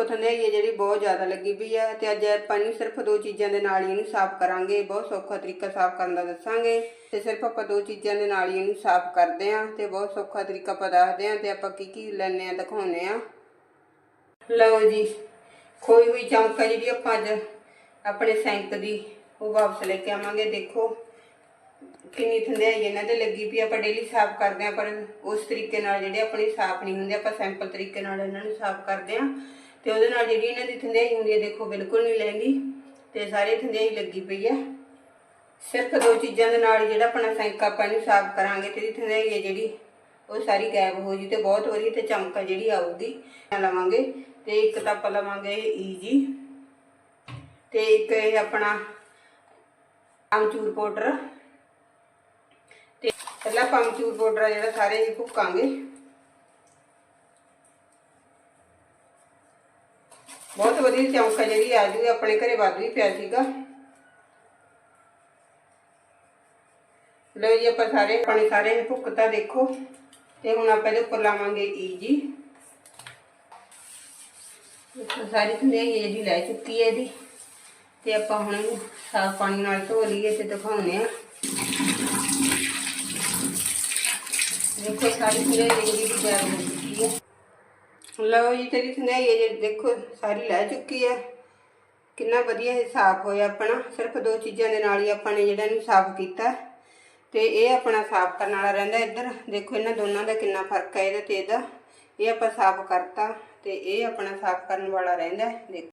ਦੇਖੋ ਥੰਦਿਆਈ ਹੈ ਜਿਹੜੀ ਬਹੁਤ ਜ਼ਿਆਦਾ ਲੱਗੀ ਪਈ ਆ ਤੇ ਅੱਜ ਆਪਾਂ ਨੂੰ ਸਿਰਫ ਦੋ ਚੀਜ਼ਾਂ ਦੇ ਨਾਲ ਹੀ ਇਹਨੂੰ ਸਾਫ਼ ਕਰਾਂਗੇ, ਬਹੁਤ ਸੌਖਾ ਤਰੀਕਾ ਸਾਫ਼ ਕਰਨ ਦਾ ਦੱਸਾਂਗੇ ਤੇ ਸਿਰਫ ਆਪਾਂ ਦੋ ਚੀਜ਼ਾਂ ਦੇ ਨਾਲ ਹੀ ਇਹਨੂੰ ਸਾਫ਼ ਕਰਦੇ ਆਂ ਤੇ ਬਹੁਤ ਸੌਖਾ ਤਰੀਕਾ ਆਪਾਂ ਦੱਸਦੇ ਆਂ ਤੇ ਆਪਾਂ ਕੀ ਕੀ ਲੈਣੇ ਆ ਦਿਖਾਉਨੇ ਆ ਲਓ ਜੀ ਖੋਈ ਹੋਈ ਚਮਕਾ ਜਿਹੜੀ ਆਪਾਂ ਅੱਜ ਆਪਣੇ ਸੈਂਕ ਦੀ ਉਹ ਵਾਪਸ ਲੈ ਕੇ ਆਵਾਂਗੇ, ਦੇਖੋ ਕਿੰਨੀ ਥੰਧਿਆਈ ਇਹਨਾਂ ਤੇ ਲੱਗੀ ਪਈ ਆਪਾਂ ਡੇਲੀ ਸਾਫ਼ ਕਰਦੇ ਆ ਪਰ ਉਸ ਤਰੀਕੇ ਨਾਲ ਜਿਹੜੇ ਆਪਣੇ ਸਾਫ਼ ਨਹੀਂ ਹੁੰਦੇ, ਆਪਾਂ ਸਿੰਪਲ ਤਰੀਕੇ ਨਾਲ ਇਹਨਾਂ ਨੂੰ ਸਾਫ਼ ਕਰਦੇ ਆ ਤੇ ਉਹਦੇ ਨਾਲ ਜਿਹੜੀ ਇਹਨਾਂ ਦੀ ਥੰਦਿਆਈ ਹੁੰਦੀ ਹੈ, ਦੇਖੋ ਬਿਲਕੁਲ ਨਹੀਂ ਲੈਂਦੀ ਤੇ ਸਾਰੀ ਥੰਦਿਆਈ ਲੱਗੀ ਪਈ ਹੈ। ਸਿਰਫ ਦੋ ਚੀਜ਼ਾਂ ਦੇ ਨਾਲ ਜਿਹੜਾ ਆਪਣਾ ਸੈਂਕ ਆਪਾਂ ਇਹਨੂੰ ਸਾਫ਼ ਕਰਾਂਗੇ ਤੇ ਇਹਦੀ ਥੰਦਿਆਈ ਹੈ ਜਿਹੜੀ, ਉਹ ਸਾਰੀ ਗਾਇਬ ਹੋ ਜੀ ਤੇ ਬਹੁਤ ਵਧੀਆ ਤੇ ਚਮਕਾ ਜਿਹੜੀ ਆਊਗੀ ਲਵਾਂਗੇ ਤੇ ਇੱਕ ਤਾਂ ਆਪਾਂ ਲਵਾਂਗੇ ਈਜੀ ਤੇ ਇੱਕ ਇਹ ਆਪਣਾ ਅਮਚੂਰ ਪਾਊਡਰ। ਤੇ ਪਹਿਲਾਂ ਆਪਾਂ ਅਮਚੂਰ ਪਾਊਡਰ ਆ ਜਿਹੜਾ ਸਾਰੇ ਹੀ ਭੁੱਕਾਂਗੇ। ਬਹੁਤ ਵਧੀਆ ਚਮਕਾ ਜਿਹੜੀ ਆ ਜੂਗੀ ਆਪਣੇ ਘਰੇ ਵੱਧ ਵੀ ਪਿਆ ਸੀਗਾ ਲਓ ਜੀ ਆਪਾਂ ਸਾਰੇ ਆਪਣੇ ਸਾਰੇ ਇਹ ਭੁੱਕਤਾ ਦੇਖੋ ਤੇ ਹੁਣ ਆਪਾਂ ਇਹਦੇ ਉੱਪਰ ਲਾਵਾਂਗੇ ਈਜੀ ਦੇਖੋ ਸਾਰੀ ਥੰਦਿਆਈ ਜਿਹੜੀ ਲੈ ਚੁੱਕੀ ਹੈ ਇਹਦੀ ਤੇ ਆਪਾਂ ਹੁਣ ਇਹਨੂੰ ਸਾਫ਼ ਪਾਣੀ ਨਾਲ ਧੋ ਲਈਏ ਤੇ ਦਿਖਾਉਨੇ ਆ ਦੇਖੋ ਸਾਰੀ ਥੰਦਿਆਈ ਜਿਹੜੀ ਦੀ ਤਿਆਰ ਹੋ ਚੁੱਕੀ ਹੈ ਲਓ ਜੀ, ਤੇਰੀ ਥੰਦਿਆਈ ਹੈ ਜਿਹੜੀ ਦੇਖੋ, ਸਾਰੀ ਲੈ ਚੁੱਕੀ ਹੈ। ਕਿੰਨਾ ਵਧੀਆ ਇਹ ਸਾਫ਼ ਹੋਇਆ ਆਪਣਾ। ਸਿਰਫ ਦੋ ਚੀਜ਼ਾਂ ਦੇ ਨਾਲ ਹੀ ਆਪਾਂ ਨੇ ਜਿਹੜਾ ਇਹਨੂੰ ਸਾਫ਼ ਕੀਤਾ। ਤੇ ਇਹ ਆਪਣਾ ਸਾਫ਼ ਕਰਨ ਵਾਲਾ ਰਹਿੰਦਾ ਇੱਧਰ। ਦੇਖੋ, ਇਹਨਾਂ ਦੋਨਾਂ ਦਾ ਕਿੰਨਾ ਫ਼ਰਕ ਹੈ ਇਹਦਾ ਤੇ ਇਹਦਾ। ਇਹ ਆਪਾਂ ਸਾਫ਼ ਕਰਤਾ ਤੇ ਇਹ ਆਪਣਾ ਸਾਫ਼ ਕਰਨ ਵਾਲਾ ਰਹਿੰਦਾ ਦੇਖੋ।